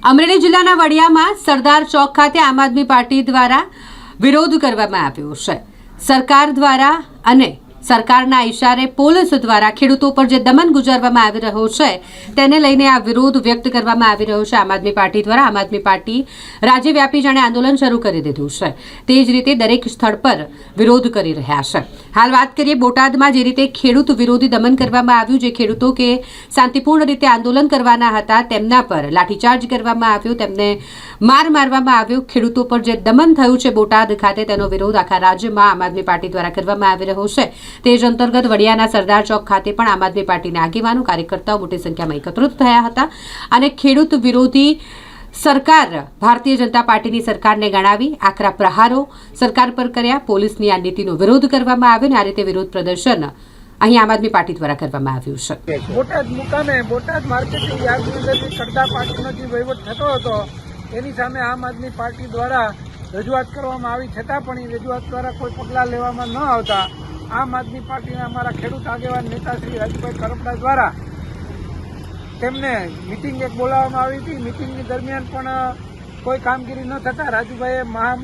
અમરેલી જિલ્લાના વડિયામાં સરદાર ચોક ખાતે આમ આદમી પાર્ટી દ્વારા વિરોધ કરવામાં આવ્યો છે. સરકાર દ્વારા અને સરકારના ઇશારે પોલીસ દ્વારા ખેડૂતો પર જે દમન ગુજારવામાં આવી રહ્યો છે, તેને લઈને આ વિરોધ વ્યક્ત કરવામાં આવી રહ્યો છે. આમ આદમી પાર્ટી દ્વારા આમ આદમી પાર્ટી રાજ્યવ્યાપી જાણે આંદોલન શરૂ કરી દીધું છે. તે જ રીતે દરેક સ્થળ પર વિરોધ કરી રહ્યા છે. હાલ વાત કરીએ બોટાદમાં, જે રીતે ખેડૂત વિરોધી દમન કરવામાં આવ્યું, જે ખેડૂતો કે શાંતિપૂર્ણ રીતે આંદોલન કરવાના હતા, તેમના પર લાઠીચાર્જ કરવામાં આવ્યો, તેમને માર મારવામાં આવ્યો. ખેડૂતો પર જે દમન થયું છે બોટાદ ખાતે, તેનો વિરોધ આખા રાજ્યમાં આમ આદમી પાર્ટી દ્વારા કરવામાં આવી રહ્યો છે. તે જ અંતર્ગત વડિયાના સરદાર ચોક ખાતે પણ આમ આદમી પાર્ટીના આગેવાનો, કાર્યકર્તાઓ મોટી સંખ્યામાં એકત્રિત થયા હતા અને ખેડૂત વિરોધી સરકાર, ભારતીય જનતા પાર્ટીની સરકારને ગણાવી આકરા પ્રહારો સરકાર પર કર્યા. પોલીસની આ નીતિનો વિરોધ કરવામાં આવ્યો અને આ રીતે વિરોધ પ્રદર્શન અહીં આમ આદમી પાર્ટી દ્વારા કરવામાં આવ્યું છે. બોટાદ મુકામે, બોટાદ માર્કેટિંગ યાર્ડની અંદર જે પાર્ટીનો જે વહીવટ થતો હતો, એની સામે આમ આદમી પાર્ટી દ્વારા રજૂઆત કરવામાં આવી, છતાં પણ એ રજૂઆત દ્વારા કોઈ પગલાં લેવામાં ન આવતા. આમ આદમી પાર્ટીના અમારા ખેડૂત આગેવાન નેતા શ્રી રાજુભાઈ કરપડા દ્વારા તેમને મિટિંગ એક બોલાવવામાં આવી હતી. મિટિંગની દરમિયાન પણ કોઈ કામગીરી ન થતાં રાજુભાઈએ મહા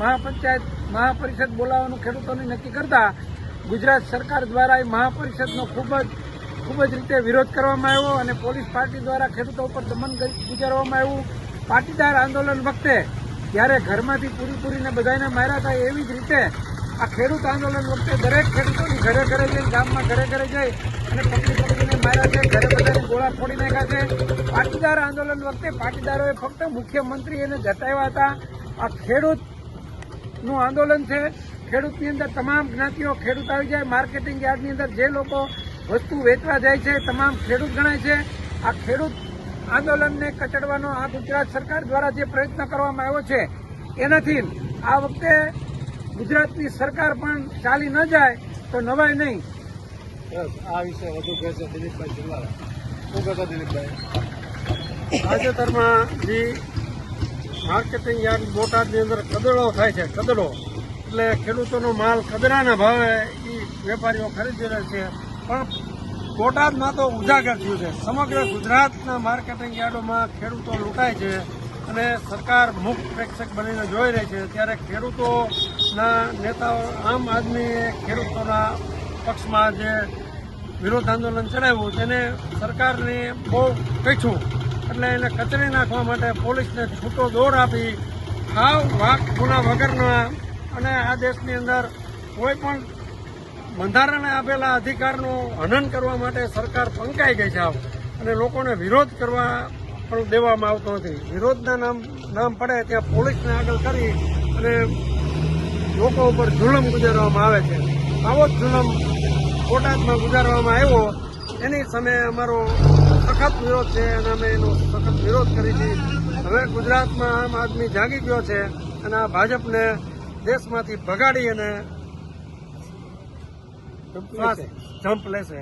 મહાપંચાયત, મહાપરિષદ બોલાવવાનું ખેડૂતોને નક્કી કરતા ગુજરાત સરકાર દ્વારા એ મહાપરિષદનો ખૂબ જ ખૂબ જ રીતે વિરોધ કરવામાં આવ્યો અને પોલીસ પાર્ટી દ્વારા ખેડૂતો ઉપર દમન ગુજારવામાં આવ્યું. પાટીદાર આંદોલન વખતે જ્યારે ઘરમાંથી પૂરી પૂરીને બધાને માર્યા હતા એવી જ રીતે આ ખેડૂત આંદોલન વખતે દરેક ખેડૂતોની ઘરે ઘરે જઈ, ગામમાં ઘરે ઘરે જઈ અને પકડી પકડીને માર્યા છે, ઘરે બધાને ગોળા ફોડી નાખ્યા છે. પાટીદાર આંદોલન વખતે પાટીદારોએ ફક્ત મુખ્યમંત્રી એને જતાવ્યા હતા. આ ખેડૂતનું આંદોલન છે. ખેડૂતની અંદર તમામ જ્ઞાતિઓ ખેડૂત આવી જાય. માર્કેટિંગ યાર્ડની અંદર જે લોકો વસ્તુ વેચવા જાય છે તમામ ખેડૂત ગણાય છે. આ ખેડૂત આંદોલનને કચડવાનો આ ગુજરાત સરકાર દ્વારા જે પ્રયત્ન કરવામાં આવ્યો છે એનાથી આ વખતે ગુજરાતની સરકાર પણ ચાલી ન જાય તો નવાય નહીં. આ વિશે વધુ કહેશે દિલીપભાઈ જિલ્લા શું કહેશો દિલીપભાઈ? તાજેતરમાં જે માર્કેટિંગ યાર્ડ બોટાદની અંદર કદડો થાય છે કદડો. એટલે ખેડૂતોનો માલ કદરાના ભાવે એ વેપારીઓ ખરીદી રહ્યા છે. પણ બોટાદમાં તો ઉજાગર થયું છે. સમગ્ર ગુજરાતના માર્કેટિંગ યાર્ડોમાં ખેડૂતો લૂંટાય છે અને સરકાર મુખ પ્રેક્ષક બનીને જોઈ રહી છે. ત્યારે ખેડૂતોના નેતાઓ, આમ આદમીએ ખેડૂતોના પક્ષમાં જે વિરોધ આંદોલન ચડાવ્યું, તેને સરકારને બહુ પીછું એટલે એને કચરી નાખવા માટે પોલીસને છૂટો દોર આપી, હાવ વાક ગુના વગરના અને આ દેશની અંદર કોઈ પણ બંધારણે આપેલા અધિકારનું હનન કરવા માટે સરકાર પંકાઈ ગઈ છે આવ અને લોકોને વિરોધ કરવા પણ દેવામાં આવતો નથી. વિરોધના નામ નામ પડે ત્યાં પોલીસને આગળ કરી અને લોકો ઉપર જુલમ ગુજારવામાં આવે છે. આવો જ જુલમ બોટાદમાં ગુજારવામાં આવ્યો. એની સામે અમારો સખત વિરોધ છે અને અમે એનો સખત વિરોધ કરી છે. હવે ગુજરાતમાં આમ આદમી જાગી ગયો છે અને આ ભાજપને દેશમાંથી ભગાડી અને શ્વાસ જમ્પ લેશે